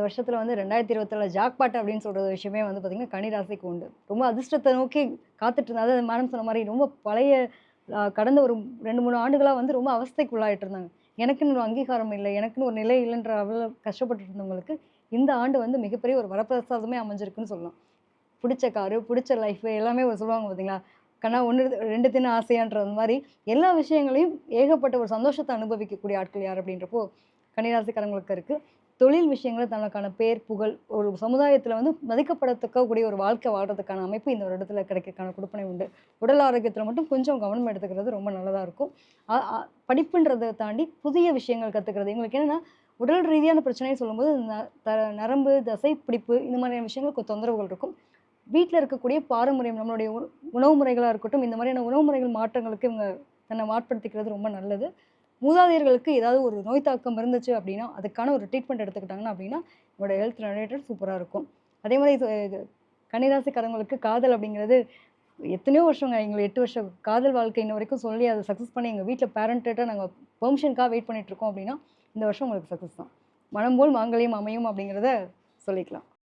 இந்த வருஷத்தில் வந்து ரெண்டாயிரத்தி இருபத்தில் ஜாக்பாட் அப்படின்னு சொல்கிற விஷயமே வந்து பார்த்திங்கன்னா கன்னிராசிக்கு உண்டு. ரொம்ப அதிர்ஷ்டத்தை நோக்கி காத்துட்டு இருந்தாங்க அதாவது மேடம் சொன்ன மாதிரி ரொம்ப பழைய கடந்த ஒரு ரெண்டு மூணு ஆண்டுகளாக வந்து ரொம்ப அவஸ்தைக்கு உள்ளாயிட்டு இருந்தாங்க. எனக்குன்னு ஒரு அங்கீகாரம் இல்லை எனக்குன்னு ஒரு நிலை இல்லைன்ற அவ்வளோ கஷ்டப்பட்டு இருந்தவங்களுக்கு இந்த ஆண்டு வந்து மிகப்பெரிய ஒரு வரப்பிரசாதமே அமைஞ்சிருக்குன்னு சொல்லலாம். பிடிச்ச காரு பிடிச்ச லைஃப் எல்லாமே சொல்லுவாங்க பார்த்தீங்களா கண்ணா ஒன்று ரெண்டு தின ஆசையான்றது மாதிரி எல்லா விஷயங்களையும் ஏகப்பட்ட ஒரு சந்தோஷத்தை அனுபவிக்கக்கூடிய ஆட்கள் யார் அப்படின்றப்போ கன்னிராசிக்காரங்களுக்கு இருக்குது தொழில் விஷயங்களில் தனக்கான பேர் புகழ் ஒரு சமுதாயத்தில் வந்து மதிக்கப்படத்தக்கக்கூடிய ஒரு வாழ்க்கை வாழ்றதுக்கான அமைப்பு இந்த வருடத்தில் கிடைக்கிறதுக்கான கொடுப்பனை உண்டு. உடல் ஆரோக்கியத்தில் மட்டும் கொஞ்சம் கவனம் எடுத்துக்கிறது ரொம்ப நல்லதாக இருக்கும். படிப்புன்றதை தாண்டி புதிய விஷயங்கள் கற்றுக்கிறது எங்களுக்கு என்னென்னா உடல் ரீதியான பிரச்சனையை சொல்லும்போது ந- த நரம்பு தசை பிடிப்பு இந்த மாதிரியான விஷயங்களுக்கு தொந்தரவுகள் இருக்கும். வீட்டில் இருக்கக்கூடிய பாரம்பரியம் நம்மளுடைய உணவு முறைகளாக இருக்கட்டும் இந்த மாதிரியான உணவு முறைகள் மாற்றங்களுக்கு இவங்க தன்னை மாட்படுத்திக்கிறது ரொம்ப நல்லது. மூதாதையர்களுக்கு ஏதாவது ஒரு நோய் தாக்கம் இருந்துச்சு அப்படின்னா அதுக்கான ஒரு ட்ரீட்மெண்ட் எடுத்துக்கிட்டாங்கன்னா அப்படின்னா உங்களோட ஹெல்த் ரிலேட்டட் சூப்பராக இருக்கும். அதே மாதிரி கன்னிராசிக்காரங்களுக்கு காதல் அப்படிங்கிறது எத்தனையோ வருஷங்க எங்களை எட்டு வருஷம் காதல் வாழ்க்கை இன்ன வரைக்கும் சொல்லி அதை சக்ஸஸ் பண்ணி எங்கள் வீட்டில் பேரண்ட்டை நாங்கள் பெர்மிஷனுக்காக வெயிட் பண்ணிட்டு இருக்கோம் அப்படின்னா இந்த வருஷம் உங்களுக்கு சக்ஸஸ் தான். மனம் போல் மாங்கல்யம் அமையும் அப்படிங்கிறத சொல்லிக்கலாம்.